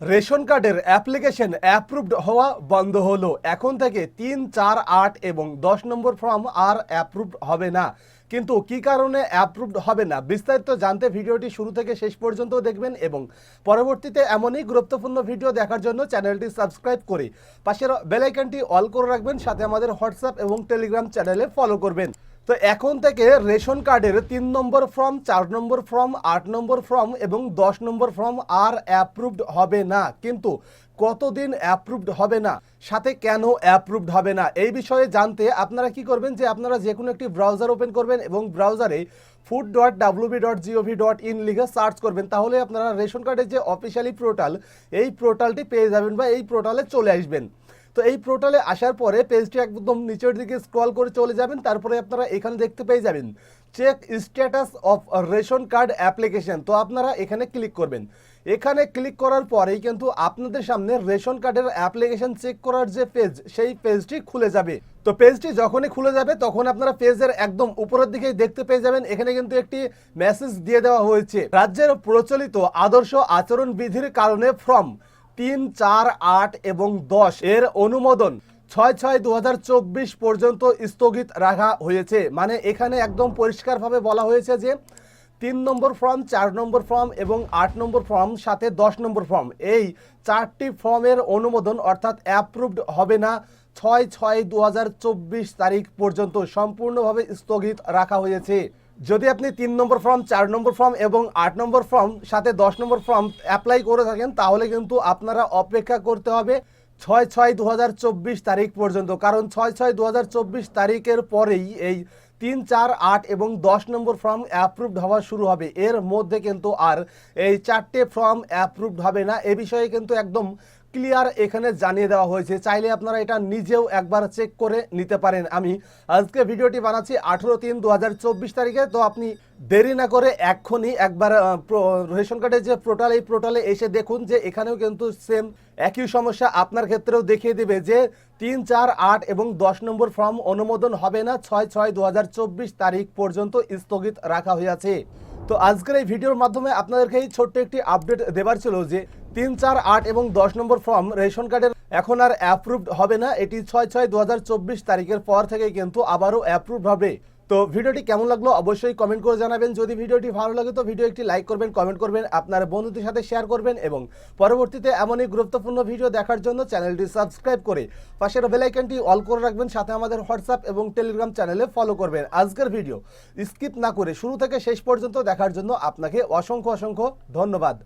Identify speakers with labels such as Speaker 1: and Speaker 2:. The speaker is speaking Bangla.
Speaker 1: রেশন কার্ডের অ্যাপ্লিকেশন অ্যাপ্রুভড হওয়া বন্ধ হলো। এখন থেকে তিন, চার, আট এবং দশ নম্বর ফর্ম আর অ্যাপ্রুভড হবে না। কিন্তু কি কারণে অ্যাপ্রুভড হবে না? বিস্তারিত জানতে ভিডিওটি শুরু থেকে শেষ পর্যন্ত দেখবেন এবং পরবর্তীতে এমনই গুরুত্বপূর্ণ ভিডিও দেখার জন্য চ্যানেলটি সাবস্ক্রাইব করে পাশের বেলাইকনটি অল করে রাখবেন, সাথে আমাদের হোয়াটসঅ্যাপ এবং টেলিগ্রাম চ্যানেলে ফলো করবেন। তো এখন থেকে রেশন কার্ডের তিন নম্বর ফর্ম, চার নম্বর ফর্ম, আট নম্বর ফর্ম এবং দশ নম্বর ফর্ম আর অ্যাপ্রুভড হবে না। কিন্তু কতদিন অ্যাপ্রুভড হবে না? সাথে কেন অ্যাপ্রুভড হবে না? এই বিষয়ে জানতে আপনারা কি করবেন যে আপনারা যে কোনো একটি ব্রাউজার ওপেন করবেন এবং ব্রাউজারে food dot W B dot G O V dot in লিখে সার্চ করবেন, তাহলে আপনারা রেশন কার্ডের যে অফিসিয়ালি পোর্টাল এই পোর্টালটি পেয়ে যাবেন বা এই পোর্টালে চলে আসবেন। তো এই পোর্টালে আসার পরে পেজটি একদম নিচের দিকে স্ক্রল করে চলে যাবেন, তারপরে আপনারা এখানে দেখতে পেয়ে যাবেন। Check status of ration card application তো আপনারা এখানে ক্লিক করবেন। এখানে ক্লিক করার পরেই কিন্তু আপনাদের সামনে রেশন কার্ডের অ্যাপ্লিকেশন চেক করার যে পেজ সেই পেজটি খুলে যাবে। তো পেজটি যখনই খুলে যাবে, তখন আপনারা পেজের একদম উপরের দিকেই দেখতে পেয়ে যাবেন। এখানে কিন্তু একটি মেসেজ দিয়ে দেওয়া হয়েছে। রাজ্যের প্রচলিত আদর্শ আচরণ বিধির কারণে ফর্ম তিন, চার, আট এবং দশ এর অনুমোদন ছয় ছয় দু পর্যন্ত স্থগিত রাখা হয়েছে। মানে এখানে একদম পরিষ্কারভাবে বলা হয়েছে যে তিন নম্বর ফর্ম, চার নম্বর ফর্ম এবং আট নম্বর ফর্ম, সাথে দশ নম্বর ফর্ম। এই চারটি ফর্মের অনুমোদন অর্থাৎ অ্যাপ্রুভড হবে না ছয় ছয় দু তারিখ পর্যন্ত সম্পূর্ণভাবে স্থগিত রাখা হয়েছে। যদি আপনি তিন নম্বর ফর্ম চার নম্বর ফর্ম এবং আট নম্বর ফর্ম সাথে দশ নম্বর ফর্ম অ্যাপ্লাই করে থাকেন, তাহলে কিন্তু আপনারা অপেক্ষা করতে হবে ছয় ছয় দু তারিখ পর্যন্ত। কারণ ছয় ছয় দু তারিখের পরেই এই তিন, চার, আট এবং দশ নম্বর ফর্ম অ্যাপ্রুভড হওয়া শুরু হবে। এর মধ্যে কিন্তু আর এই চারটে ফর্ম অ্যাপ্রুভড হবে না। এ বিষয়ে কিন্তু একদম ক্লিয়ার এখানে জানিয়ে দেওয়া হয়েছে। চাইলে আপনারা এটা নিজেও একবার চেক করে নিতে পারেন। আমি আজকে ভিডিওটি বানাচ্ছি আঠেরো তিন দু তারিখে। তো আপনি দেরি না করে এক্ষুনি একবার রেশন কার্ডের যে পোর্টাল এই পোর্টালে এসে দেখুন যে এখানেও কিন্তু সেম একই সমস্যা আপনার ক্ষেত্রেও দেখিয়ে দেবে যে তিন, চার, আট এবং দশ নম্বর ফর্ম অনুমোদন হবে না। ছয় ছয় দু তারিখ পর্যন্ত স্থগিত রাখা হয়েছে। তো আজকের এই ভিডিওর মাধ্যমে আপনাদেরকে এই ছোট্ট একটি আপডেট দেবার ছিল যে তিন চার আট এবং দশ নম্বর ফর্ম রেশন কার্ডের এখন আর অ্যাপ্রুভড হবে না। এটি ছয় ছয় দু তারিখের পর থেকে কিন্তু আবারও অ্যাপ্রুভড হবে। তো ভিডিওটি কেমন লাগল অবশ্যই কমেন্ট করে জানাবেন। যদি ভিডিওটি ভালো লাগে তো ভিডিও একটি লাইক করবেন কমেন্ট করবেন, আপনার বন্ধুদের সাথে শেয়ার করবেন এবং পরবর্তীতে এমনই গুরুত্বপূর্ণ ভিডিও দেখার জন্য চ্যানেলটি সাবস্ক্রাইব করে পাশের বেলাইকনটি অল করে রাখবেন। সাথে আমাদের হোয়াটসঅ্যাপ এবং টেলিগ্রাম চ্যানেলে ফলো করবেন। আজকের ভিডিও স্কিপ না করে শুরু থেকে শেষ পর্যন্ত দেখার জন্য আপনাকে অসংখ্য অসংখ্য ধন্যবাদ।